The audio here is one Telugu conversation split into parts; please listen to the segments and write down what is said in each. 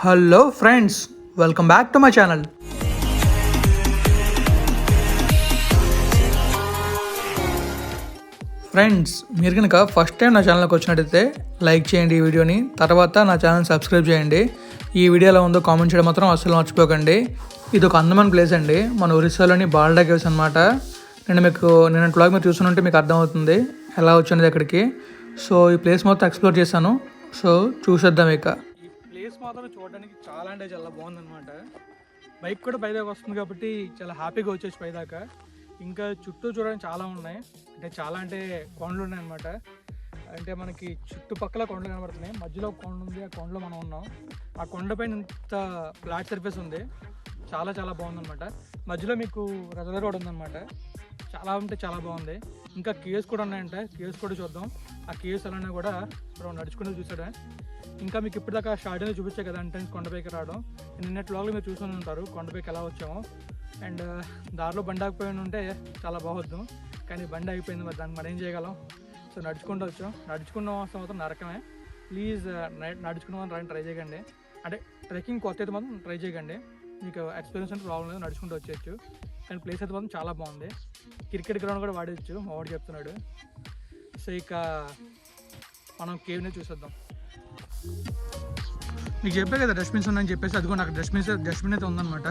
Hello friends welcome back to my channel. Friends మీరు కనుక ఫస్ట్ టైం నా ఛానల్కి వచ్చినట్టయితే లైక్ చేయండి ఈ వీడియోని తర్వాత నా ఛానల్ సబ్స్క్రైబ్ చేయండి. ఈ వీడియో ఎలా ఉందో కామెంట్ చేయడం మాత్రం అస్సలు మర్చిపోకండి. ఇది ఒక అందమైన ప్లేస్ అండి. మన ఒరిస్సాలోని బాల్డా కేవ్స్ అనమాట నేను మీకు నేను బ్లాగ్ మీరు చూస్తుంటే మీకు అర్థమవుతుంది ఎలా వచ్చినది అక్కడికి. సో ఈ ప్లేస్ మొత్తం ఎక్స్ప్లోర్ చేశాను. సో చూసేద్దాం ఇక. మాత్రం చూడడానికి చాలా అంటే చాలా బాగుందన్నమాట. బైక్ కూడా పైదాకా వస్తుంది కాబట్టి చాలా హ్యాపీగా వచ్చేసి పైదాకా ఇంకా చుట్టూ చూడడానికి చాలా ఉన్నాయి. అంటే చాలా అంటే కొండలు ఉన్నాయి అనమాట అంటే మనకి చుట్టుపక్కల కొండలు కనబడుతున్నాయి. మధ్యలో కొండ ఉంది. ఆ కొండలో మనం ఉన్నాం. ఆ కొండపైన ఇంత ఫ్లాట్ సర్ఫేస్ ఉంది. చాలా చాలా బాగుందన్నమాట. మధ్యలో మీకు రిజర్వర్ కూడా ఉందన్నమాట. చాలా అంటే చాలా బాగుంది. ఇంకా కేవ్స్ కూడా ఉన్నాయంట. కేవ్స్ కూడా చూద్దాం. ఆ కేవ్స్ అలానే కూడా మనం నడుచుకుంటూ చూసాడే? ఇంకా మీకు ఇప్పటిదాకా స్టార్టింగ్ చూపించే కదా అంటే కొండపైకి రావడం. నిన్నటి వ్లాగ్లో మీరు చూసుకొని ఉంటారు. కొండపైకి ఎలా వచ్చామో. అండ్ దారిలో బండి ఆగిపోయి ఉంటే చాలా బాగొద్దు. కానీ బండి ఆగిపోయింది మరి దానికి మనం ఏం చేయగలం? సో నడుచుకుంటూ వచ్చాం. నడుచుకున్న అవసరం మాత్రం నరకమే. ప్లీజ్ నడుచుకున్న వాళ్ళని ట్రై చేయకండి. అంటే ట్రెక్కింగ్ కొత్త అయితే మాత్రం ట్రై చేయకండి. మీకు ఎక్స్పీరియన్స్ అంటే ప్రాబ్లం లేదు. నడుచుకుంటూ వచ్చేయచ్చు. కానీ ప్లేస్ అయితే మాత్రం చాలా బాగుంది. క్రికెట్ గ్రౌండ్ కూడా వాడచ్చు వాడు చెప్తున్నాడు. సో ఇక మనం కేవ్నే చూసేద్దాం. నీకు చెప్పే కదా డస్ట్బిన్స్ ఉన్నాయని చెప్పేసి అదిగో నాకు డస్ట్బిన్స్ డస్ట్బిన్ అయితే ఉందన్నమాట.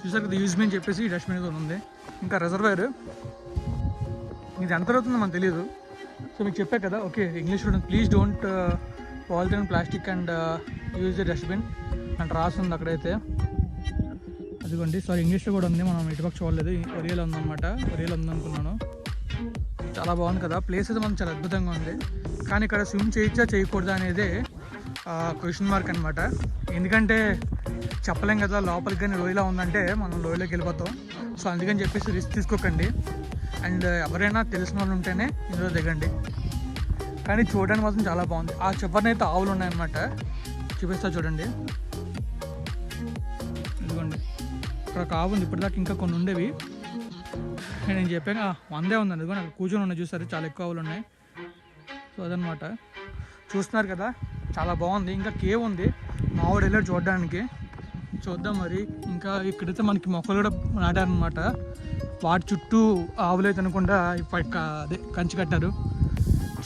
చూసారు కదా యూజ్ అని చెప్పేసి ఈ డస్ట్బిన్ అయితే ఉంది. ఇంకా రిజర్వేర్ ఇది ఎంత అవుతుందో మనకు తెలియదు సో మీకు చెప్పా కదా okay English student please don't polythene plastic and use the dustbin and రాస్తుంది అక్కడైతే. ఇదిగోండి. సారీ ఇంగ్లీష్లో కూడా ఉంది. మనం ఇటుపక్క చూడలేదు. ఒరియాలో ఉందన్నమాట. ఉంది ఉందనుకున్నాను. చాలా బాగుంది కదా. ప్లేస్ అయితే మనం చాలా అద్భుతంగా ఉంది. కానీ ఇక్కడ స్విమ్ చేయొచ్చా చేయకూడదా అనేది క్వశ్చన్ మార్క్ అనమాట ఎందుకంటే చెప్పలేం కదా లోపలికి కానీ లోయలా ఉందంటే మనం లోయలోకి వెళ్ళిపోతాం. సో అందుకని చెప్పేసి రిస్క్ తీసుకోకండి. అండ్ ఎవరైనా తెలిసిన వాళ్ళు ఉంటేనే ఇందులో దిగండి. కానీ చూడడానికి మాత్రం చాలా బాగుంది. ఆ చివరినైతే ఆవులు ఉన్నాయన్నమాట. చూపిస్తా చూడండి. ఇక్కడ ఒక ఇప్పటిదాకా ఇంకా కొన్ని ఉండేవి. నేను చెప్పాను వందే ఉంది అందుకని అక్కడ కూర్చొని ఉన్నాయి చూసారు చాలా ఎక్కువ ఆవులు ఉన్నాయి. సో అదనమాట చూస్తున్నారు కదా చాలా బాగుంది. ఇంకా కేవ్ ఉంది మావాడు వెళ్ళాడు చూడడానికి. చూద్దాం మరి. ఇంకా ఇక్కడైతే మనకి మొక్కలు కూడా నాటారనమాట వాటి చుట్టూ ఆవులైతే అనుకుండా అనుకుంటా అదే కంచి కట్టారు.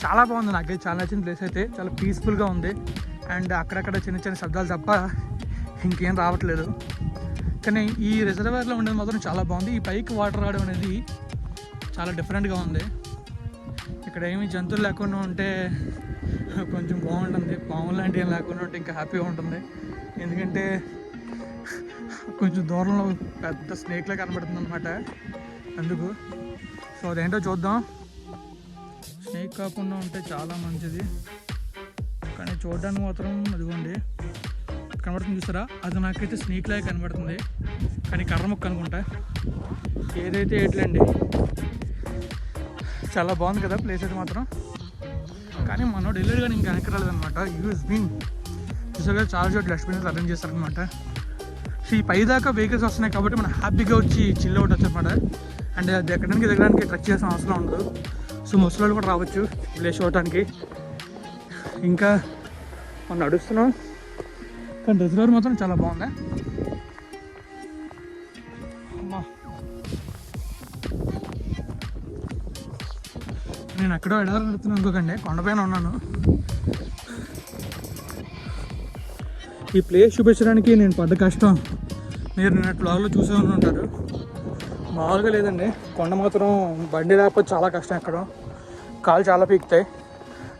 చాలా బాగుంది నాకు చాలా నచ్చిన ప్లేస్ అయితే. చాలా పీస్ఫుల్గా ఉంది. అండ్ అక్కడక్కడ చిన్న చిన్న శబ్దాలు తప్ప ఇంకేం రావట్లేదు. కానీ ఈ రిజర్వేర్లో ఉండేది మాత్రం చాలా బాగుంది. ఈ పైకి వాటర్ రావడం అనేది చాలా డిఫరెంట్గా ఉంది. ఇక్కడ ఏమి జంతువులు లేకుండా ఉంటే కొంచెం బాగుంటుంది. పాములు లాంటివి ఏం లేకుండా ఉంటే ఇంకా హ్యాపీగా ఉంటుంది. ఎందుకంటే కొంచెం దూరంలో పెద్ద స్నేక్లా కనబడుతుంది అనమాట అందుకు సో అదేంటో చూద్దాం. స్నేక్ కాకుండా ఉంటే చాలా మంచిది. కానీ చూడడానికి మాత్రం అదిగోండి. కనబడుతుంది. చూసారా? అది నాకైతే స్నేక్ లాగా కనబడుతుంది. కానీ కర్ర ముక్క అనుకుంటా. ఏదైతే ఏట్లండి? చాలా బాగుంది కదా ప్లేస్ అయితే మాత్రం. కానీ మనోడు వెళ్ళాడు కానీ ఇంకా వెనక్కి రాలేదనమాట యూఎస్ బీన్ చూసారు కదా చాలా చోట్ల డస్ట్బిన్స్ అరేంజ్ చేస్తారనమాట సో ఈ పైదాకా వెహికల్స్ వస్తున్నాయి కాబట్టి మనం హ్యాపీగా వచ్చి చిల్ అవుట్ వచ్చనమాట అండ్ అది ఎక్కడానికి దిగడానికి ట్రక్ చేసిన అవసరం ఉండదు. సో ముసలి కూడా రావచ్చు. ప్లేస్ చూడటానికి. ఇంకా మనం నడుస్తున్నాం. కానీ రిజర్వర్ మాత్రం చాలా బాగుంది. నేను ఎక్కడో ఎడదారు నడుతున్నాను అనుకోకండి కొండపైన ఉన్నాను. ఈ ప్లేస్ చూపించడానికి నేను పడ్డ కష్టం. మీరు నిన్న బ్లాగ్లో చూసే ఉంటారు. మామూలుగా లేదండి కొండ మాత్రం బండి లేకపోతే చాలా కష్టం ఎక్కడం. కాలు చాలా పీకుతాయి.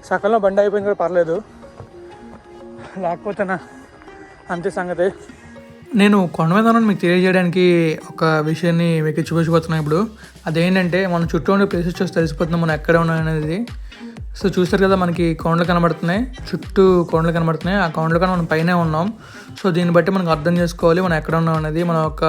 సగంలో బండి అయిపోయింది కూడా పర్లేదు. లేకపోతే నా అంతే సంగతి. నేను కొండ మీద ఉన్నాను మీకు తెలియజేయడానికి ఒక విషయాన్ని మీకు చూపించబోతున్నాను ఇప్పుడు. అదేంటంటే మన చుట్టూ ఉండే ప్లేసెస్ చూసి తెలిసిపోతున్నాం మనం ఎక్కడ ఉన్నాం అనేది. సో చూస్తారు కదా మనకి కొండలు కనబడుతున్నాయి. చుట్టూ కొండలు కనబడుతున్నాయి. ఆ కొండలు కన్నా మనం పైనే ఉన్నాం. సో దీన్ని బట్టి మనకు అర్థం చేసుకోవాలి మనం ఎక్కడ ఉన్నాం అనేది. మనం ఒక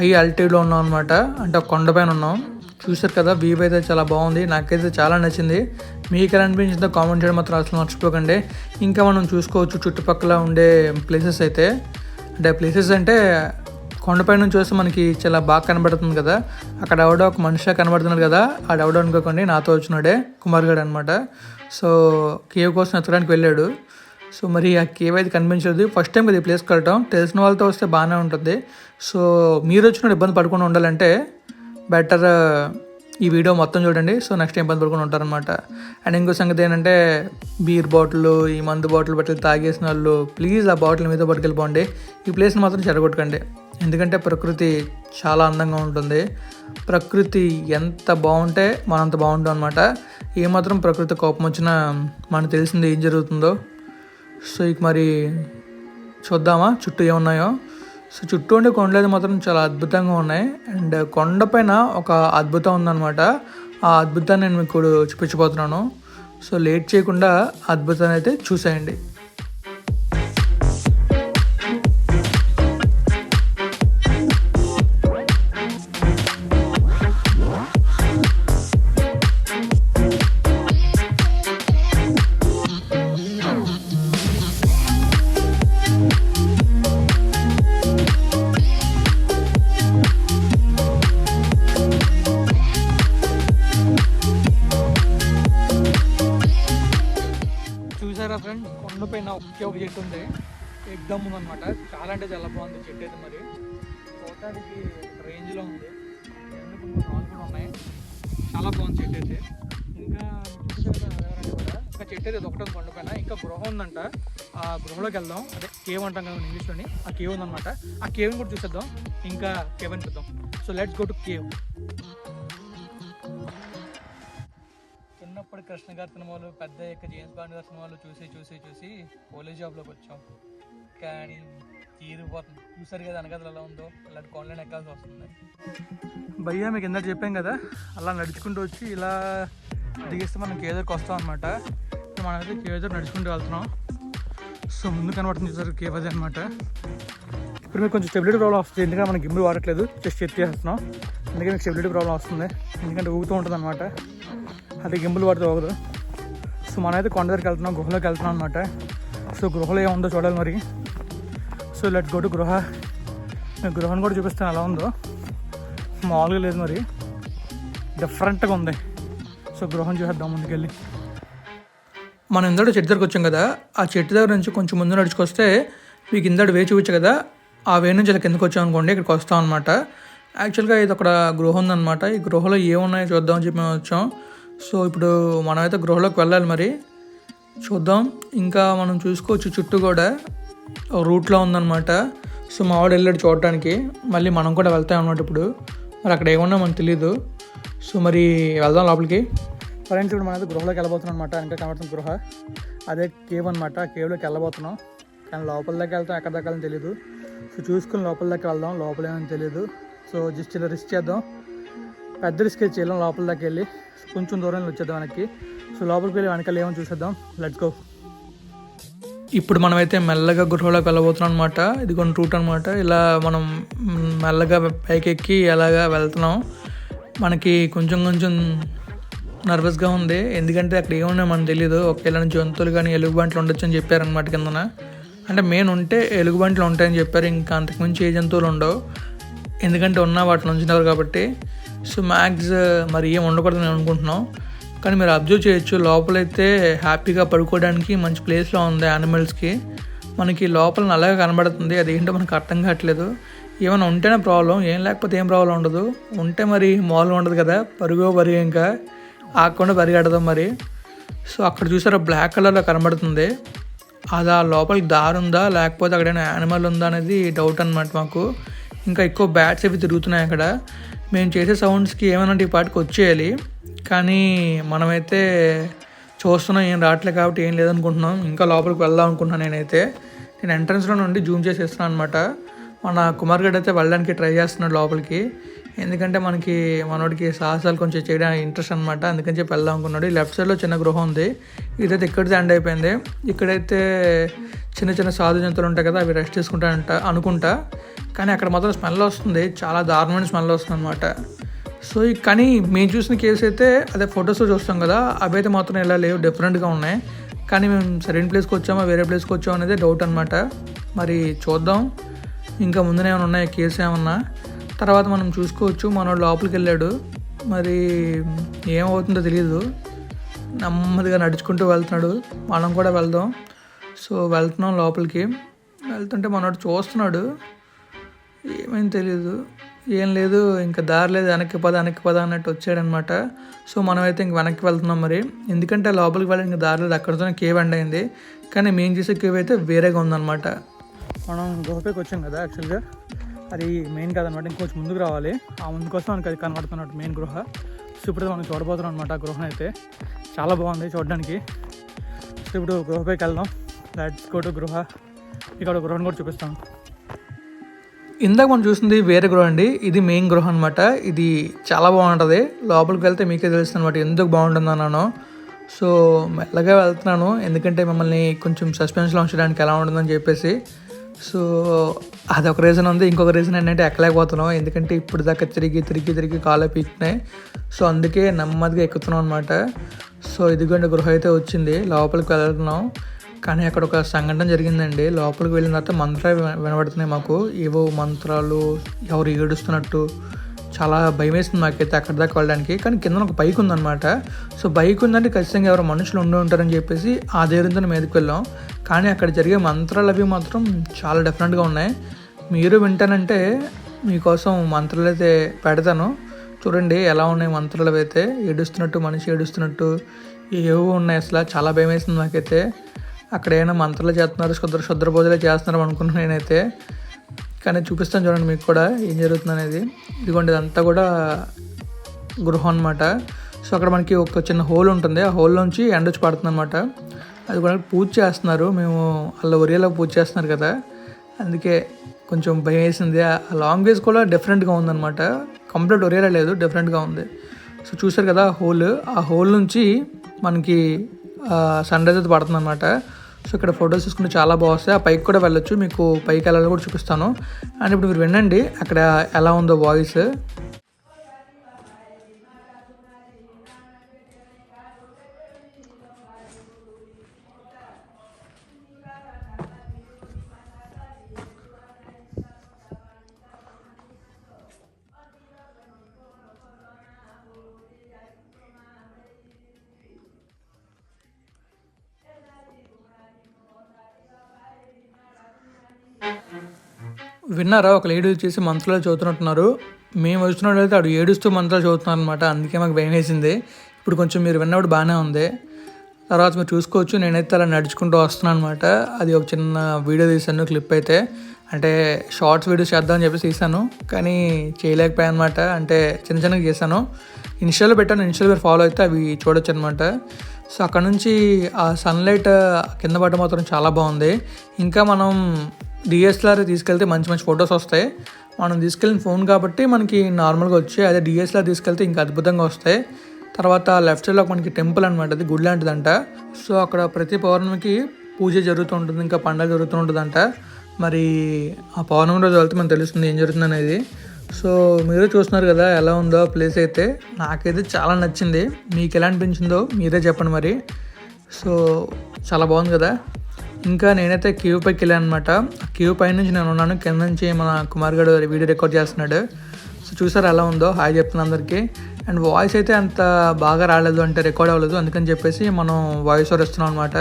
హై ఆల్టిట్యూడ్లో ఉన్నాం అనమాట అంటే ఒక ఉన్నాం. చూసారు కదా వ్యూ అయితే చాలా బాగుంది. నాకైతే చాలా నచ్చింది. మీకు ఎలా అనిపించిందో కామెంట్ చేయడం మాత్రం అసలు మర్చిపోకండి. ఇంకా మనం చూసుకోవచ్చు చుట్టుపక్కల ఉండే ప్లేసెస్ అయితే. అంటే ప్లేసెస్ అంటే కొండపై నుంచి చూస్తే మనకి చాలా బాగా కనబడుతుంది కదా. అక్కడ ఎవడో ఒక మనిషి కనబడుతున్నాడు కదా. ఆడెవడో అనుకోకండి నాతో వచ్చినాడే కుమార్ అనమాట సో కేవ్ కోసం ఎత్తడానికి వెళ్ళాడు. సో మరి ఆ కేవ్ అయితే కనిపించదు ఫస్ట్ టైం కదా ఈ ప్లేస్కి వెళ్ళటం. తెలిసిన వాళ్ళతో వస్తే బాగానే ఉంటుంది. సో మీరు వచ్చిన ఇబ్బంది పడకుండా ఉండాలంటే బెటర్ ఈ వీడియో మొత్తం చూడండి. సో నెక్స్ట్ టైం ఇబ్బంది పడుకుని ఉంటారనమాట అండ్ ఇంకో సంగతి ఏంటంటే బీర్ బాటిల్ ఈ మందు బాటిల్ బట్టలు తాగేసిన వాళ్ళు ప్లీజ్ ఆ బాటిల్ మీద పట్టుకెళ్ళిపోండి. ఈ ప్లేస్ని మాత్రం చెడగొట్టకండి ఎందుకంటే ప్రకృతి చాలా అందంగా ఉంటుంది. ప్రకృతి ఎంత బాగుంటే మనంత బాగుంటాం అనమాట ఏమాత్రం ప్రకృతి కోపం వచ్చినా మనకు తెలిసింది ఏం జరుగుతుందో. సో ఇక మరి చూద్దామా? చుట్టూ ఏమున్నాయో? సో చుట్టూ ఉండే కొండలు మాత్రం చాలా అద్భుతంగా ఉన్నాయి. అండ్ కొండపైన ఒక అద్భుతం ఉందన్నమాట. ఆ అద్భుతాన్ని నేను మీకు చూపించబోతున్నాను. సో లేట్ చేయకుండా అద్భుతాన్ని అయితే చూసేయండి. ఒక చెట్టు ఉంది. ఎగ్దమ్ ఉందన్నమాట. చాలా అంటే చాలా బాగుంది చెట్టు అయితే మరి. చూడటానికి రేంజ్లో ఉంది. ఎందుకు రాళ్ళు కూడా ఉన్నాయి. చాలా బాగుంది చెట్టు అయితే. ఇంకా కూడా ఇంకా చెట్టు అయితే ఒకటే ఉంది కొండపైన ఇంకా గృహ ఉందంట. ఆ గృహలోకి వెళ్దాం. అదే కేవ్ అంటాం కదా ఇంగ్లీష్లోని ఆ కేవ్ ఉందన్నమాట. ఆ కేవ్ని కూడా చూసేద్దాం. ఇంకా కేవ్ అని చూద్దాం. So let's go to cave చిన్నప్పుడు కృష్ణ గారి సినిమాలు పెద్ద యొక్క జేమ్స్ బాండ్ గారి సినిమాలు చూసి చూసి చూసి పోలీస్ జాబ్లోకి వచ్చాం. కానీ తీరిపోతుంది చూసారు కదా అనగదలు ఎలా ఉందో? ఇలాంటి కొండలను ఎక్కాల్సి వస్తుంది. భయ్యా మీకు ఇందాక చెప్పాం కదా అలా నడుచుకుంటూ వచ్చి ఇలా దిగిస్తే మనం కేదర్కి వస్తాం అనమాట మనమైతే కేదర్ నడుచుకుంటూ వెళ్తున్నాం. సో ముందు కనబడుతుంది చూసారు కేవజ్ అనమాట ఇప్పుడు మీకు కొంచెం స్టెబిలిటీ ప్రాబ్లం వస్తుంది. ఎందుకంటే మనకి గిమ్మి వాడట్లేదు జస్ట్ చెక్ అందుకే మీకు స్టెబిలిటీ ప్రాబ్లం వస్తుంది. ఎందుకంటే ఊగుతూ ఉంటుంది అనమాట అది గింపులు పడితే పోగదు సో మనమైతే కొండ దగ్గరికి వెళ్తున్నాం గుహలోకి వెళ్తున్నాం అనమాట సో గృహలో ఏముందో చూడాలి మరి. సో లెట్ గో టు గృహ. నేను గృహను కూడా చూపిస్తాను ఎలా ఉందో. మామూలుగా లేదు మరి. డిఫరెంట్గా ఉంది. సో గృహం చూసేద్దాం ముందుకెళ్ళి. మనం ఇందడు చెట్టు దగ్గరకు వచ్చాం కదా ఆ చెట్టు దగ్గర నుంచి కొంచెం ముందు నడుచుకొస్తే మీకు ఇందడు వే చూపించు కదా ఆ వే నుంచి ఇలా కిందకు వచ్చాం అనుకోండి ఇక్కడికి వస్తాం అనమాట యాక్చువల్గా ఇది ఒక గృహ ఉందన్నమాట. ఈ గృహలో ఏమున్నాయో చూద్దామని చెప్పి మేము వచ్చాం. సో ఇప్పుడు మనమైతే గృహలోకి వెళ్ళాలి మరి. చూద్దాం. ఇంకా మనం చూసుకోవచ్చు చుట్టూ కూడా రూట్లో ఉందన్నమాట. సో మా వాడు వెళ్ళాడు చూడటానికి. మళ్ళీ మనం కూడా వెళ్తాం అన్నమాట ఇప్పుడు. మరి అక్కడ ఏమన్నా మనకు తెలియదు సో మరి వెళ్దాం లోపలికి. ఫ్రెండ్స్ ఇప్పుడు మనైతే గృహలోకి వెళ్ళబోతున్నాం అనమాట ఇంకా కనబడుతుంది గృహ. అదే కేవ్ అనమాట కేవ్లోకి వెళ్ళబోతున్నాం. కానీ లోపల దాకా వెళ్తాం ఎక్కడ దాకా తెలియదు సో చూసుకుని లోపల దాకా వెళ్దాం. లోపలేమని తెలియదు సో జస్ట్ ఇలా రిస్క్ చేద్దాం. పెద్ద రిస్క్ చేయలేం. లోపల దాకా వెళ్ళి కొంచెం దూరంలో వచ్చేద్దాం వెనక్కి. సో లోపలికి వెళ్ళి వెనకాల ఏమో చూసేద్దాం. లెట్స్ గో ఇప్పుడు మనమైతే మెల్లగా గుర్రంలోకి వెళ్ళబోతున్నాం అనమాట ఇది కొన్ని రూట్ అనమాట ఇలా మనం మెల్లగా పైకెక్కి ఎలాగా అలాగా వెళ్తున్నాం. మనకి కొంచెం కొంచెం నర్వస్గా ఉంది. ఎందుకంటే అక్కడ ఏమున్నాయో మనకు తెలియదు ఒకవేళ జంతువులు కానీ ఎలుగుబంట్లు ఉండొచ్చు అని చెప్పారనమాట కిందన. అంటే మెయిన్ ఉంటే ఎలుగుబంట్లు ఉంటాయని చెప్పారు. ఇంకా అంతకుమించి ఏ జంతువులు ఉండవు. ఎందుకంటే ఉన్న వాటిని ఉంచినారు కాబట్టి. సో మ్యాక్స్ uh, మరి ఏం ఉండకూడదని అనుకుంటున్నాం కానీ మీరు అబ్జర్వ్ చేయొచ్చు లోపలైతే హ్యాపీగా పడుకోవడానికి మంచి ప్లేస్లో ఉంది యానిమల్స్కి మనకి లోపల నల్లగా కనబడుతుంది అది ఏంటో మనకు అర్థం కావట్లేదు. ఏమైనా ఉంటేనే ప్రాబ్లం ఏం లేకపోతే ఏం ప్రాబ్లం ఉండదు. ఉంటే మరి మాల్ ఉండదు కదా పరుగు పరుగు ఇంకా. ఆకుండా పరిగెడదాం మరి. సో అక్కడ చూసారా బ్లాక్ కలర్లో కనబడుతుంది. అది ఆ లోపలికి దారి ఉందా లేకపోతే అక్కడైనా యానిమల్ ఉందా అనేది డౌట్ అనమాట మాకు. ఇంకా ఎక్కువ బ్యాట్స్ అవి తిరుగుతున్నాయి అక్కడ. మేము చేసే సౌండ్స్కి ఏమైనా ఈ పాటికి వచ్చేయాలి. కానీ మనమైతే చూస్తున్నాం ఏం రావట్లేదు కాబట్టి ఏం లేదనుకుంటున్నాం. ఇంకా లోపలికి వెళ్దాం అనుకుంటున్నాను నేనైతే. నేను ఎంట్రన్స్లో నుండి జూమ్ చేసేస్తున్నాను అనమాట మన కుమార్ గడ్ అయితే వెళ్ళడానికి ట్రై చేస్తున్నాడు లోపలికి. ఎందుకంటే మనకి మనోడికి సాహసాలు కొంచెం చేయడానికి ఇంట్రెస్ట్ అనమాట అందుకని చెప్పి వెళ్దాం అనుకున్నాడు. ఈ లెఫ్ట్ సైడ్లో చిన్న గృహం ఉంది. ఇదైతే ఇక్కడితే ఎండ్ అయిపోయింది. ఇక్కడైతే చిన్న చిన్న సాధు జంతువులు ఉంటాయి కదా అవి రెస్ట్ తీసుకుంటా అనుకుంటా. కానీ అక్కడ మాత్రం స్మెల్ వస్తుంది. చాలా దారుణమైన స్మెల్ వస్తుంది అనమాట సో ఈ- కానీ మేము చూసిన కేసు అయితే అదే ఫొటోస్లో చూస్తాం కదా. అవి అయితే మాత్రం ఇలా లేవు. డిఫరెంట్గా ఉన్నాయి. కానీ మేము సరైన ప్లేస్కి వచ్చామా వేరే ప్లేస్కి వచ్చామా అనేది డౌట్ అనమాట మరి చూద్దాం. ఇంకా ముందునే ఏమైనా ఉన్నాయి? కేసు ఏమన్నా? తర్వాత మనం చూసుకోవచ్చు మనోడు లోపలికి వెళ్ళాడు. మరి ఏమవుతుందో తెలియదు నెమ్మదిగా నడుచుకుంటూ వెళ్తున్నాడు. మనం కూడా వెళ్దాం. సో వెళ్తున్నాం లోపలికి. వెళ్తుంటే మనోడు చూస్తున్నాడు. ఏమేం తెలియదు ఏం లేదు ఇంకా దారి లేదు వెనక్కి పద వెనక్కి పద అన్నట్టు వచ్చాడనమాట. సో మనమైతే ఇంక వెనక్కి వెళ్తున్నాం మరి. ఎందుకంటే లోపలికి వెళ్ళి ఇంకా దారి లేదు. అక్కడితోనే కేవ్ ఎండ్ అయింది. కానీ మేము చేసే కేవ్ అయితే వేరేగా ఉందన్నమాట. మనం లోపలికి వచ్చాం కదా యాక్చువల్గా అది మెయిన్ కాదనమాట. ఇంకొంచెం ముందుకు రావాలి. ఆ ముందు కోసం మనకి అది కనబడుతున్నట్టు మెయిన్ గృహ. సో ఇప్పుడు మనం చూడబోతున్నాం అనమాట ఆ అయితే. చాలా బాగుంది చూడడానికి. సో ఇప్పుడు గృహపైకి వెళ్దాం. లెట్స్ గో టు గృహ. ఇక్కడ గృహను కూడా చూపిస్తాను. ఇందాక మనం చూసింది వేరే గృహ అండి. ఇది మెయిన్ గృహ అనమాట ఇది చాలా బాగుంటుంది. లోపలికి వెళ్తే మీకే తెలుస్తుంది అనమాట ఎందుకు బాగుంటుంది అన్నాను. సో మెల్లగా వెళ్తున్నాను. ఎందుకంటే మిమ్మల్ని కొంచెం సస్పెన్స్లో ఉంచడానికి ఎలా ఉంటుందని చెప్పేసి. సో అదొక రీజన్ ఉంది. ఇంకొక రీజన్ ఏంటంటే ఎక్కలేకపోతున్నాం. ఎందుకంటే ఇప్పుడు దాకా తిరిగి తిరిగి తిరిగి కాళ్ళ పీకినాయి సో అందుకే నెమ్మదిగా ఎక్కుతున్నాం అనమాట సో ఇదిగోండి గృహ అయితే వచ్చింది. లోపలికి వెళ్తున్నాం. కానీ అక్కడ ఒక సంఘటన జరిగిందండి. లోపలికి వెళ్ళిన తర్వాత మంత్రాలు వినబడుతున్నాయి మాకు. ఏవో మంత్రాలు ఎవరు ఏడుస్తున్నట్టు చాలా భయం వేస్తుంది మాకైతే అక్కడ దాకా వెళ్ళడానికి. కానీ కింద ఒక బైక్ ఉందన్నమాట. సో బైక్ ఉందంటే ఖచ్చితంగా ఎవరు మనుషులు ఉండి ఉంటారని చెప్పేసి ఆ ధైర్యంతో మీదకి వెళ్ళాం. కానీ అక్కడ జరిగే మంత్రాలు అవి మాత్రం చాలా డిఫరెంట్గా ఉన్నాయి. మీరు వింటానంటే మీకోసం మంత్రాలు అయితే పెడతాను. చూడండి ఎలా ఉన్నాయి మంత్రాలు అయితే. ఏడుస్తున్నట్టు మనిషి ఏడుస్తున్నట్టు ఏవో ఉన్నాయి అసలు. చాలా భయం వేసింది నాకైతే అక్కడ ఏమైనా మంత్రాలు చేస్తున్నారు? శుద్ర శుద్ర పూజలు చేస్తున్నారు? అనుకున్నాను నేనైతే. కానీ చూపిస్తాను చూడండి మీకు కూడా ఏం జరుగుతుంది అనేది ఇదిగోండి ఇదంతా కూడా గృహం అనమాట సో అక్కడ మనకి ఒక చిన్న హోల్ ఉంటుంది. ఆ హోల్ నుంచి ఎండ వచ్చి పడుతుంది అనమాట అది కూడా పూజ చేస్తున్నారు. మేము అలా ఒరియాలో పూజ చేస్తున్నారు కదా. అందుకే కొంచెం భయం వేసింది. ఆ లాంగ్వేజ్ కూడా డిఫరెంట్గా ఉందన్నమాట. కంప్లీట్ ఒరియాలో లేదు డిఫరెంట్గా ఉంది. సో చూసారు కదా ఆ హోల్. ఆ హోల్ నుంచి మనకి సన్ రైజ్ అయితే పడుతుంది అనమాట సో ఇక్కడ ఫొటోస్ తీసుకుంటే చాలా బాగుస్తాయి. ఆ పైకి కూడా వెళ్ళొచ్చు. మీకు పైకి వెళ్ళాలి కూడా చూపిస్తాను. అండ్ ఇప్పుడు మీరు వినండి అక్కడ ఎలా ఉందో వాయిస్ విన్నారా? ఒక లేడీ వచ్చేసి మంత్రాలు చదువుతున్నట్టున్నారు. మేము వచ్చినట్లయితే అడు ఏడుస్తూ మంత్రాలు చదువుతున్నారు అనమాట అందుకే మాకు భయం వేసింది ఇప్పుడు కొంచెం మీరు విన్నప్పుడు బాగానే ఉంది. తర్వాత మీరు చూసుకోవచ్చు. నేనైతే అలా నడుచుకుంటూ వస్తున్నాను అనమాట అది ఒక చిన్న వీడియో తీశాను క్లిప్ అయితే. అంటే షార్ట్స్ వీడియోస్ చేద్దామని చెప్పేసి తీసాను కానీ చేయలేకపోయాను అనమాట అంటే చిన్న చిన్నగా చేశాను. ఇన్స్టాలో పెట్టాను. ఇన్స్టాలో మీరు ఫాలో అయితే అవి చూడొచ్చు అనమాట సో అక్కడ నుంచి ఆ సన్లైట్ కింద పడ్డ మాత్రం చాలా బాగుంది. ఇంకా మనం డిఎస్ఎల్ఆర్ తీసుకెళ్తే మంచి మంచి ఫొటోస్ వస్తాయి. మనం తీసుకెళ్ళిన ఫోన్ కాబట్టి మనకి నార్మల్గా వచ్చాయి. అదే డిఎస్ఎల్ఆర్ తీసుకెళ్తే ఇంకా అద్భుతంగా వస్తాయి. తర్వాత లెఫ్ట్ సైడ్లో మనకి టెంపుల్ అనమాట అది గుడి లాంటిదంట. సో అక్కడ ప్రతి పౌర్ణమికి పూజ జరుగుతూ ఉంటుంది. ఇంకా పండగ జరుగుతూ ఉంటుందంట. మరి ఆ పౌర్ణమి రోజు వెళ్తే మనకు తెలుస్తుంది ఏం జరుగుతుంది అనేది. సో మీరు చూస్తున్నారు కదా ఎలా ఉందో ప్లేస్ అయితే. నాకైతే చాలా నచ్చింది. మీకు ఎలా అనిపించిందో మీరే చెప్పండి మరి. సో చాలా బాగుంది కదా. ఇంకా నేనైతే క్యూ పైకి వెళ్ళాను అనమాట క్యూ పై నుంచి నేను ఉన్నాను. కింద నుంచి మన కుమార్ గడు వీడియో రికార్డ్ చేస్తున్నాడు. సో చూసారు ఎలా ఉందో? హాయ్ చెప్తున్నాను అందరికీ. అండ్ వాయిస్ అయితే అంత బాగా రాలేదు అంటే రికార్డ్ అవ్వలేదు. అందుకని చెప్పేసి మనం వాయిస్ ఓవర్ ఇస్తున్నాం అనమాట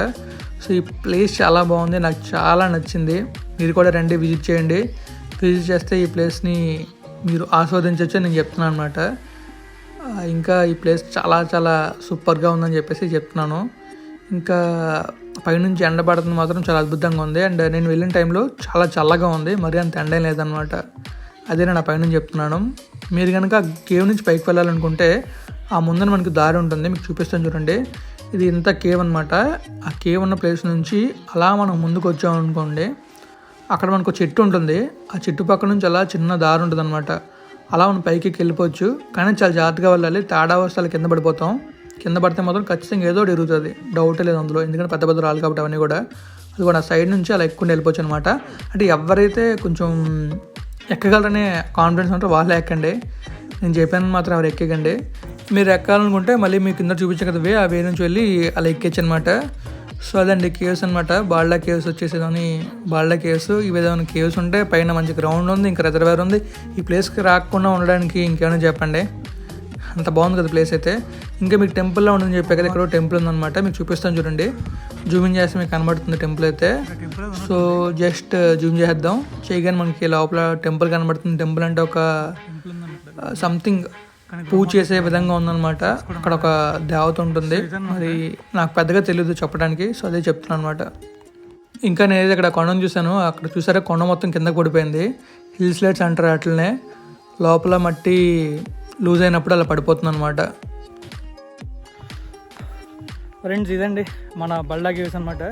సో ఈ ప్లేస్ చాలా బాగుంది. నాకు చాలా నచ్చింది. మీరు కూడా రండి విజిట్ చేయండి. విజిట్ చేస్తే ఈ ప్లేస్ని మీరు ఆస్వాదించవచ్చు నేను చెప్తున్నాను అనమాట ఇంకా ఈ ప్లేస్ చాలా చాలా సూపర్గా ఉందని చెప్పేసి చెప్తున్నాను. ఇంకా పైనుంచి ఎండ పడుతుంది మాత్రం చాలా అద్భుతంగా ఉంది. అండ్ నేను వెళ్ళిన టైంలో చాలా చల్లగా ఉంది. మరి అంత ఎండ లేదనమాట అదే నేను ఆ పైనుంచి చెప్తున్నాను. మీరు కనుక కేవ్ నుంచి పైకి వెళ్ళాలనుకుంటే ఆ ముందర మనకి దారి ఉంటుంది. మీకు చూపిస్తాను చూడండి. ఇది ఇంత కేవ్ అనమాట ఆ కేవ్ ఉన్న ప్లేస్ నుంచి అలా మనం ముందుకు వచ్చామనుకోండి అక్కడ మనకు ఒక చెట్టు ఉంటుంది. ఆ చెట్టు పక్క నుంచి అలా చిన్న దారి ఉంటుంది అనమాట అలా మనం పైకి వెళ్ళిపోవచ్చు. కానీ చాలా జాగ్రత్తగా వెళ్ళాలి. తాడా వస్తాలు కింద పడిపోతాం. కింద పడితే మాత్రం ఖచ్చితంగా ఏదో ఒకటి ఇరుగుతుంది డౌట్ లేదు అందులో. ఎందుకంటే పెద్ద పెద్ద రాళ్ళు కాబట్టి అవన్నీ కూడా. అది కూడా సైడ్ నుంచి అలా ఎక్కువ వెళ్ళిపోవచ్చు అనమాట అంటే ఎవరైతే కొంచెం ఎక్కగలరనే కాన్ఫిడెన్స్ ఉంటే వాళ్ళే ఎక్కండి. నేను చెప్పాను మాత్రం ఎవరు ఎక్కకండి మీరు ఎక్కాలనుకుంటే మళ్ళీ మీకు కింద చూపించే కదా వే ఆ వే నుంచి వెళ్ళి అలా ఎక్కేచ్చు అనమాట సో అదండి కేవ్స్ అనమాట బాల్డా కేవ్స్ వచ్చేసేదని బాల్డా కేవ్స్ ఈ విధమైన కేవ్స్ ఉంటే పైన మంచి గ్రౌండ్ ఉంది ఇంకా రిజర్వేర్ ఉంది. ఈ ప్లేస్కి రాకుండా ఉండడానికి ఇంకేమైనా చెప్పండి. అంత బాగుంది కదా ప్లేస్ అయితే. ఇంకా మీకు టెంపుల్లో ఉందని చెప్పే కదా ఇక్కడ టెంపుల్ ఉందన్నమాట. మీకు చూపిస్తాను చూడండి. జూమింగ్ చేస్తే మీకు కనబడుతుంది టెంపుల్ అయితే. సో జస్ట్ జూమ్ చేద్దాం. చేయగానే మనకి లోపల టెంపుల్ కనబడుతుంది. టెంపుల్ అంటే ఒక uh, సంథింగ్ పూజ చేసే విధంగా ఉందన్నమాట. అక్కడ ఒక దేవత ఉంటుంది. మరి నాకు పెద్దగా తెలియదు చెప్పడానికి. సో అదే చెప్తున్నాను అనమాట ఇంకా నేనైతే ఇక్కడ కొండను చూశాను. అక్కడ చూసారా? కొండ మొత్తం కింద పడిపోయింది. హిల్ స్లైడ్స్ అంటారు అట్లనే లోపల మట్టి లూజ్ అయినప్పుడు అలా పడిపోతుంది అనమాట ఫ్రెండ్స్ ఇదండి మన బల్డా కేవ్స్ అనమాట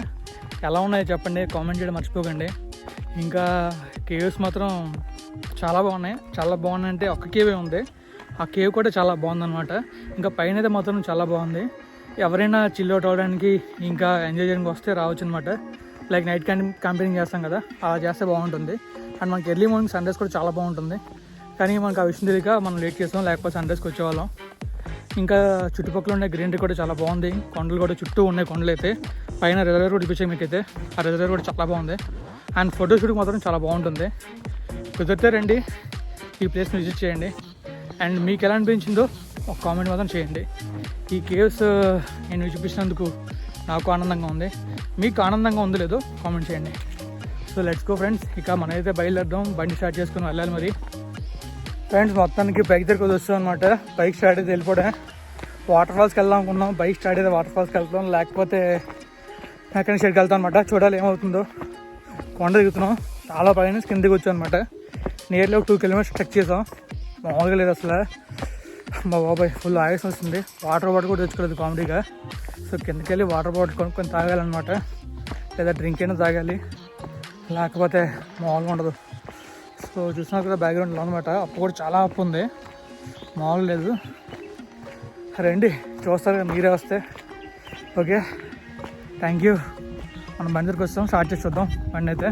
ఎలా ఉన్నాయో చెప్పండి కామెంట్ చేయడం మర్చిపోకండి. ఇంకా కేవ్స్ మాత్రం చాలా బాగున్నాయి. చాలా బాగున్నాయి అంటే ఒక్క కేవే ఉంది. ఆ కేవ్ కూడా చాలా బాగుందన్నమాట. ఇంకా పైన అయితే మాత్రం చాలా బాగుంది. ఎవరైనా చిల్ అవుట్ అవ్వడానికి ఇంకా ఎంజాయ్ చేయడానికి వస్తే రావచ్చు అనమాట లైక్ నైట్ క్యాంప్ క్యాంపెయినింగ్ చేస్తాం కదా అలా చేస్తే బాగుంటుంది. అండ్ మనకి ఎర్లీ మార్నింగ్ సన్ కూడా చాలా బాగుంటుంది. కానీ మనకు ఆ విషయం తెలియక మనం లేట్ చేస్తాం లేకపోతే సన్ వచ్చేవాళ్ళం. ఇంకా చుట్టుపక్కల ఉండే గ్రీనరీ కూడా చాలా బాగుంది. కొండలు కూడా చుట్టూ ఉన్నాయి కొండలు అయితే. పైన రిజర్వేర్ కూడా చూపించాయి మీకు అయితే ఆ రిజర్వేర్ కూడా చాలా బాగుంది. అండ్ ఫోటోషూట్ మాత్రం చాలా బాగుంటుంది. కుదిరితే రండి ఈ ప్లేస్ని విజిట్ చేయండి. అండ్ మీకు ఎలా అనిపించిందో ఒక కామెంట్ మాత్రం చేయండి. ఈ కేవ్స్ uh, నేను చూపించినందుకు నాకు ఆనందంగా ఉంది. మీకు ఆనందంగా ఉందో లేదో కామెంట్ చేయండి. సో లెట్స్ గో ఫ్రెండ్స్ ఇక మనమైతే బయలుదేరదాం. బండి స్టార్ట్ చేసుకుని వెళ్ళాలి మరి. ఫ్రెండ్స్ మొత్తానికి బైక్ దగ్గరకు వస్తాం అనమాట బైక్ స్టార్ట్ అయితే వెళ్ళిపోవడం వాటర్ ఫాల్స్కి వెళ్దాం అనుకున్నాం. బైక్ స్టార్ట్ అయితే వాటర్ ఫాల్స్కి వెళ్తాం. లేకపోతే మెకానిక్ షెడ్కి వెళ్తాం అనమాట చూడాలి ఏమవుతుందో. కొండ దిగుతున్నాం. చాలా పైన కిందకి వచ్చాం అనమాట నియర్లీ ఒక టూ కిలోమీటర్స్ ట్రెక్ చేసాం. మామూలుగా లేదు అసలు. మా బాబాయ్ ఫుల్ ఆయాసం వస్తుంది. వాటర్ బాటిల్ కూడా తెచ్చుకోలేదు కామెడీగా సో కిందకి వెళ్ళి వాటర్ బాటిల్ కొనుక్కొని తాగాలన్నమాట. లేదా డ్రింక్ అయినా తాగాలి. లేకపోతే మామూలుగా ఉండదు. సో చూసినా కూడా బ్యాక్గ్రౌండ్లో అనమాట అప్పు కూడా చాలా అప్పు ఉంది. మామూలు లేదు. రండి చూస్తారు కదా మీరే వస్తే. ఓకే? థ్యాంక్ యూ మనం బండి దగ్గరికి వస్తాం స్టార్ట్ చేసి చూద్దాం. బండి అయితే.